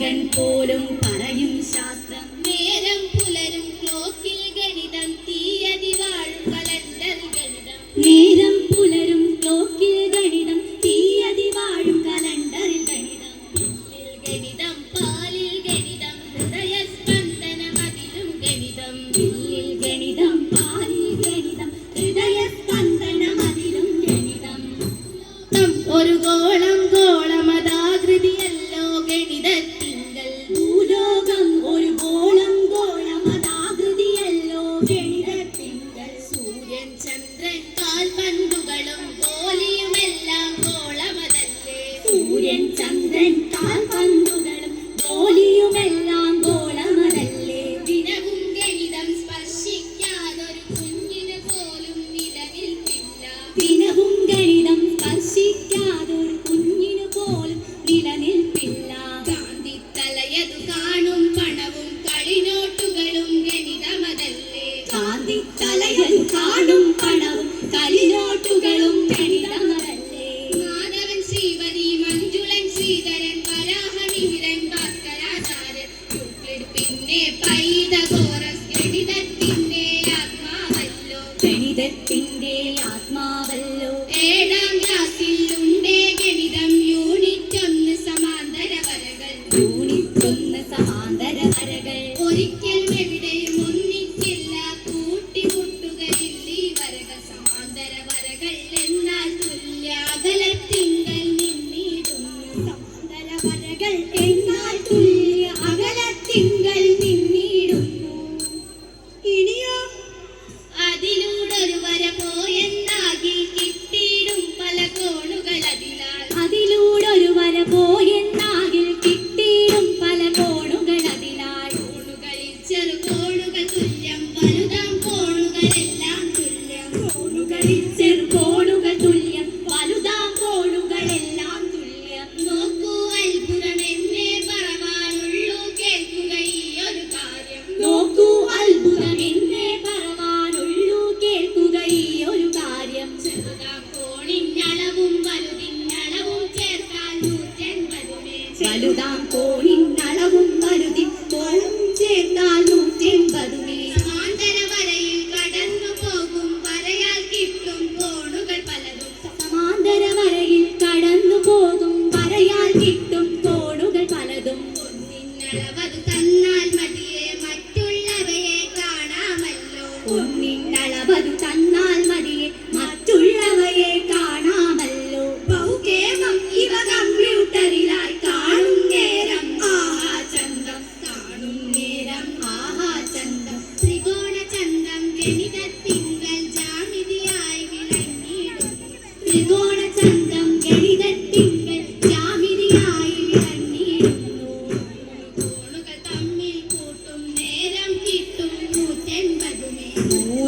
മലകൾ പോലും പറയും ശാസ്ത്രം. നേരം പുലരും ക്ലോക്കിൽ ഗണിതം. തീയതി വാഴും കലണ്ടൽ ഗണിതം. വലുതാം പോ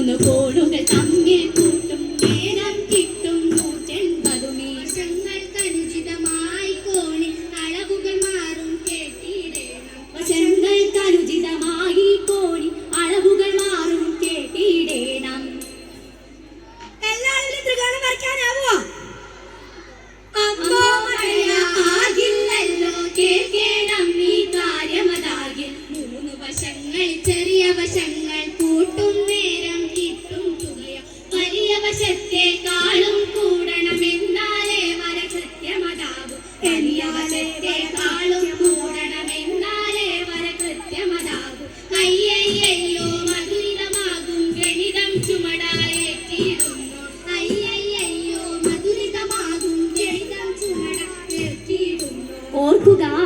മൂന്ന് കോളുകൾ തന്നു ഓർക്കുക ഗണിത